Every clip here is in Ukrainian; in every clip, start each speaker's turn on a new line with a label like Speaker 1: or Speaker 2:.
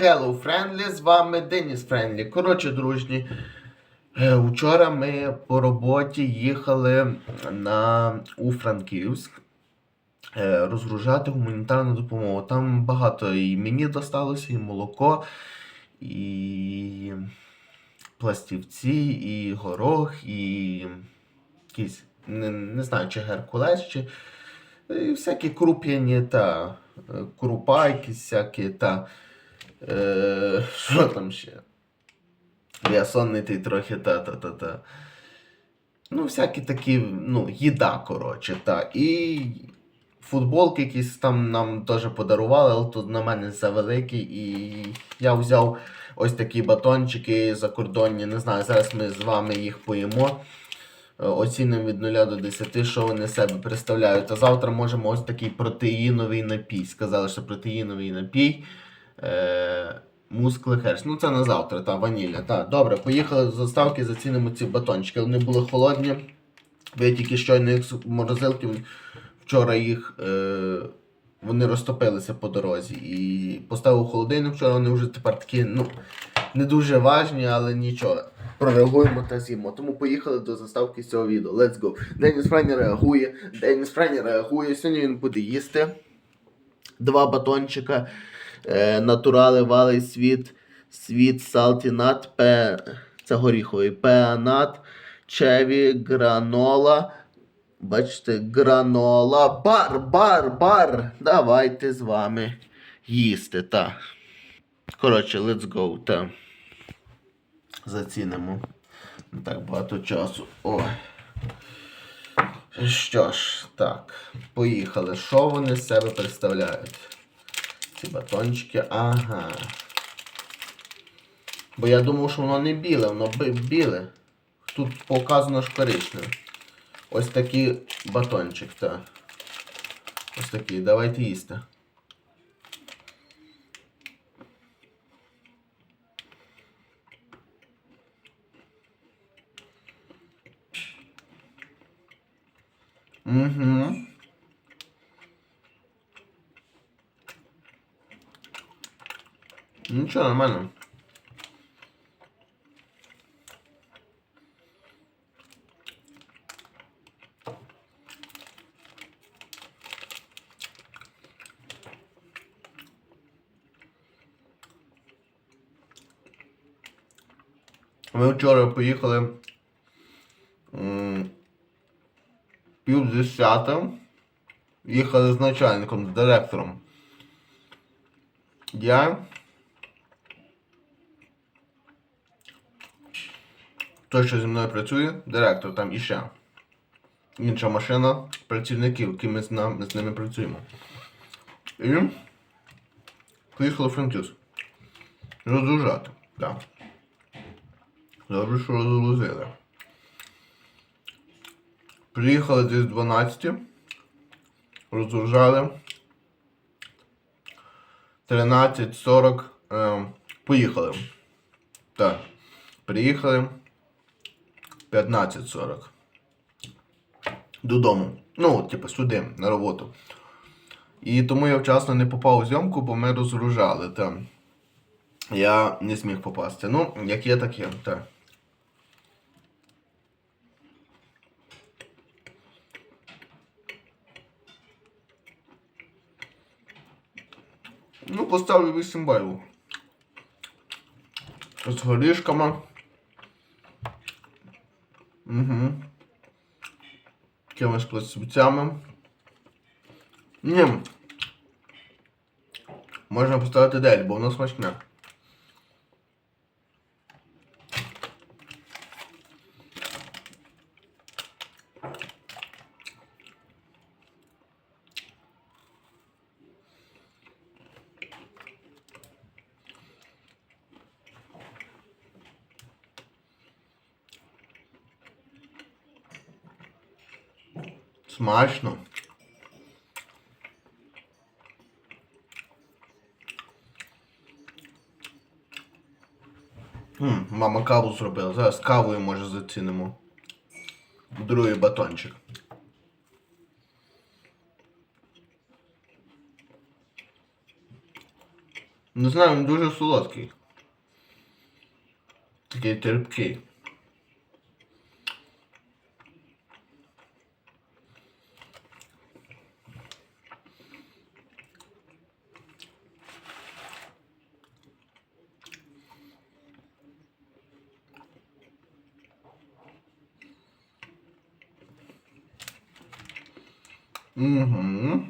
Speaker 1: Hello Friendly, з вами Деніс Френдлі. Коротше, дружні, е, вчора ми по роботі їхали на, у Франківськ е, розгружати гуманітарну допомогу. Там багато і мені досталося, і молоко, і пластівці, і горох, і якісь, не, не знаю, чи геркулес, чи і всякі круп'яні та е, крупа, якісь всякі та. Е, що там ще? Я сонний ти трохи та-та-та-та. Ну, всякі такі, ну, їда, коротше, та. І футболки якісь там нам теж подарували, але тут на мене завеликі. І я взяв ось такі батончики закордонні. Не знаю, зараз ми з вами їх поїмо. Е, Оцінимо від 0 до 10, що вони себе представляють. А завтра можемо ось такий протеїновий напій. Сказали, що протеїновий напій. Е, мускли херш. Ну це на завтра, та ванілля. Та, добре, поїхали з доставки, зацінимо ці батончики. Вони були холодні. Я тільки щойно їх з морозилки. Вчора їх. Е, вони розтопилися по дорозі. І поставив холодильник вчора, вони вже тепер такі, ну, не дуже важні, але нічого. Прореагуємо та з'їмо. Тому поїхали до заставки цього відео. Let's go. Деніс Френі реагує. Деніс Френі реагує. Сьогодні він буде їсти. Два батончика. Е, натурали валий світ. Світ салтінат. Пе... Це горіховий. Пеанат. Чеві, гранола. Бачите, гранола. Бар, бар, бар. Давайте з вами їсти. Та. Коротше, let's go. Та. Зацінимо. Так багато часу. Ой. Що ж, так, поїхали. Що вони з себе представляють? Ці батончики, ага. Бо я думав, що воно не біле, воно біле. Тут показано ж коричневе. Ось такий батончик, так. Ось такий. Давайте їсти. Угу. Нічого, нормально. Ми вчора поїхали м, пів десята. Їхали з начальником, з директором. Я. Той, що зі мною працює, директор там іще. Інша машина працівників, які ми з, нам, ми з ними працюємо. І поїхали Франківськ. Розгружати. Так. Добре, що розгрузили. Приїхали десь 12. Розгружали. 13.40 е, поїхали. Так. Приїхали 15.40. Додому. Ну, типу, сюди, на роботу. І тому я вчасно не попав у зйомку, бо ми розгружали. Там. Я не зміг попасти. Ну, як є, так є. Так. Ну, поставлю 8 балів. З горішками. Угу. Якимись пластівцями. Ні. Можна поставити дель, бо воно смачне. Смачно. М, мама каву зробила. Зараз кавою може зацінимо. Другий батончик. Не знаю, він дуже солодкий. Такий терпкий. Угу.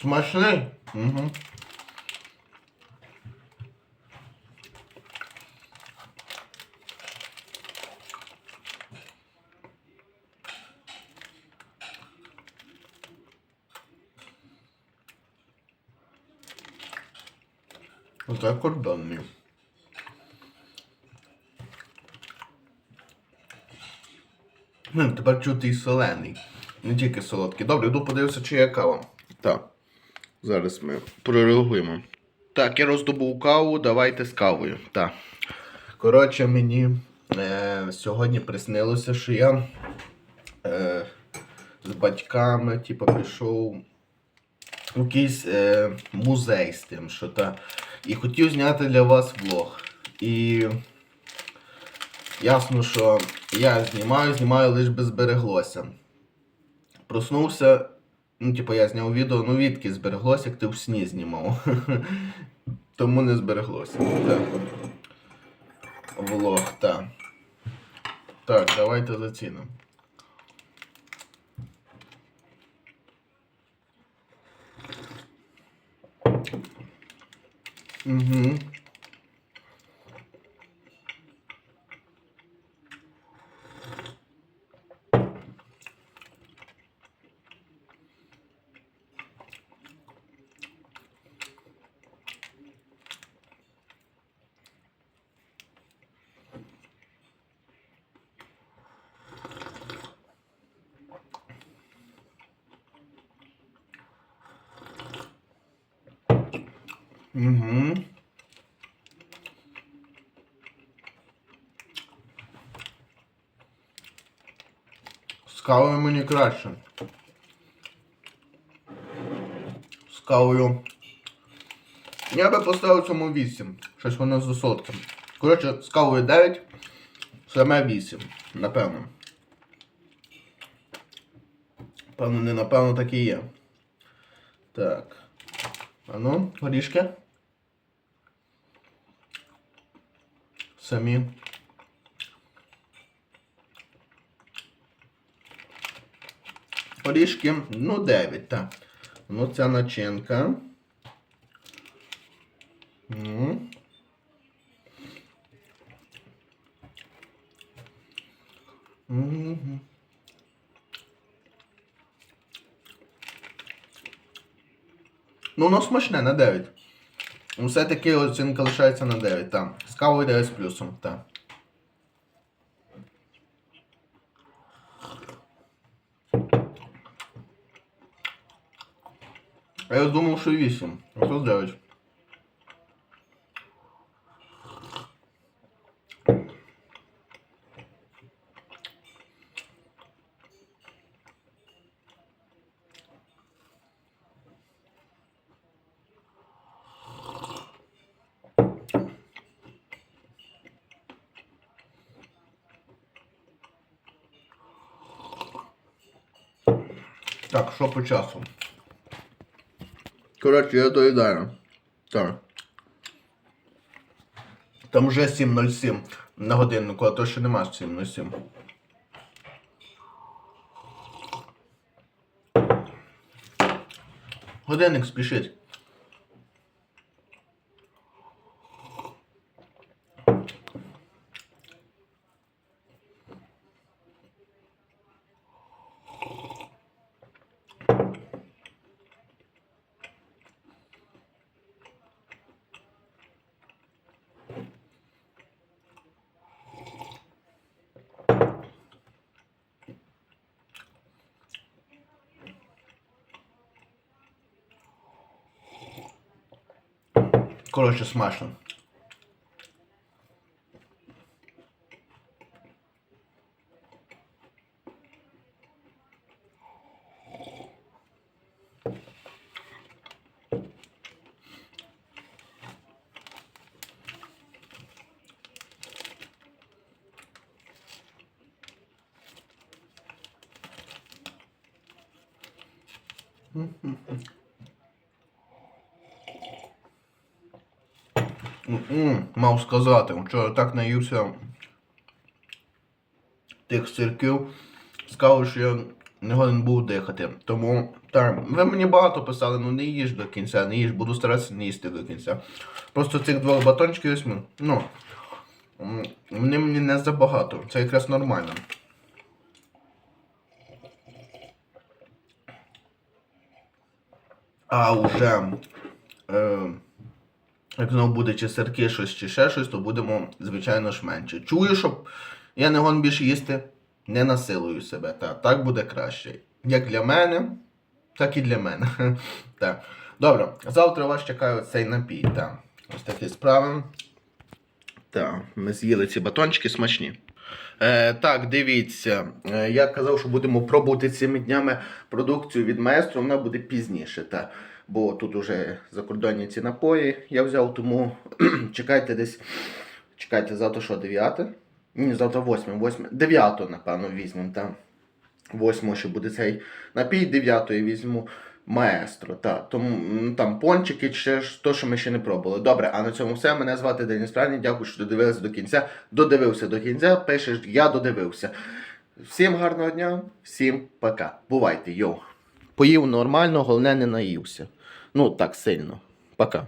Speaker 1: Смачний. Угу. Оце кордонний. Ну, тепер чути і солений. Не тільки солодкий. Добре, йду подивився, чи є кава. Так. Зараз ми прореагуємо. Так, я роздобув каву, давайте з кавою. Так. Коротше, мені е, сьогодні приснилося, що я е, з батьками, типу, пішов в якийсь е, музей з тим, що та. І хотів зняти для вас влог. І ясно, що я знімаю, знімаю лише би збереглося. Проснувся, ну, типу, я зняв відео, ну відки збереглося, як ти в сні знімав. Тому не збереглося. Влог, так. Так, давайте зацінимо. Угу. Угу. З кавою мені краще. З кавою. Я би поставив цьому 8. Щось воно за солодким. Коротше, з кавою 9, саме 8, напевно. Певно, не напевно так і є. Так. А ну, горішки. Самі. Горішки, ну 9, так. Ну, ця начинка. М. Мгм. Ну, воно смачне на 9. Ну, Все-таки оцінка лишається на 9, так. З кавою 9 з плюсом, так. Я думав, що 8. А що 9. Так, що по часу? Коротше, я доїдаю. Так. Там вже 7.07 на годиннику, а то ще нема 7.07. Годинник спішить. Коротше, смачно. Mm-hmm. Мав сказати, вчора так наївся тих сирків, сказав, що я не годен був дихати. Тому, так, ви мені багато писали, ну не їж до кінця, не їж, буду старатися не їсти до кінця. Просто цих двох батончиків візьму, ну, вони мені не забагато, це якраз нормально. А вже, е, як знову буде чи сирки щось, чи ще щось, то будемо, звичайно ж, менше. Чую, щоб я не гон більше їсти, не насилую себе. Та, так буде краще. Як для мене, так і для мене. так. Добре, завтра вас чекає цей напій. Так. Ось такі справи. Так, ми з'їли ці батончики смачні. Е, так, дивіться. Е, я казав, що будемо пробувати цими днями продукцію від маестро, вона буде пізніше. Та, бо тут уже закордонні ці напої я взяв, тому чекайте десь. Чекайте, завтра що, 9? Ні, завтра 8, 8, 9, напевно, візьмемо. Та. 8 ще буде цей напій, 9 візьму маестро. Та. Тому там пончики, чи то, що ми ще не пробували. Добре, а на цьому все. Мене звати Деніс Правильний. Дякую, що додивилися до кінця. Додивився до кінця, пишеш, я додивився. Всім гарного дня, всім пока. Бувайте, йоу. Поїв нормально, головне не наївся. Ну, так сильно. Пока.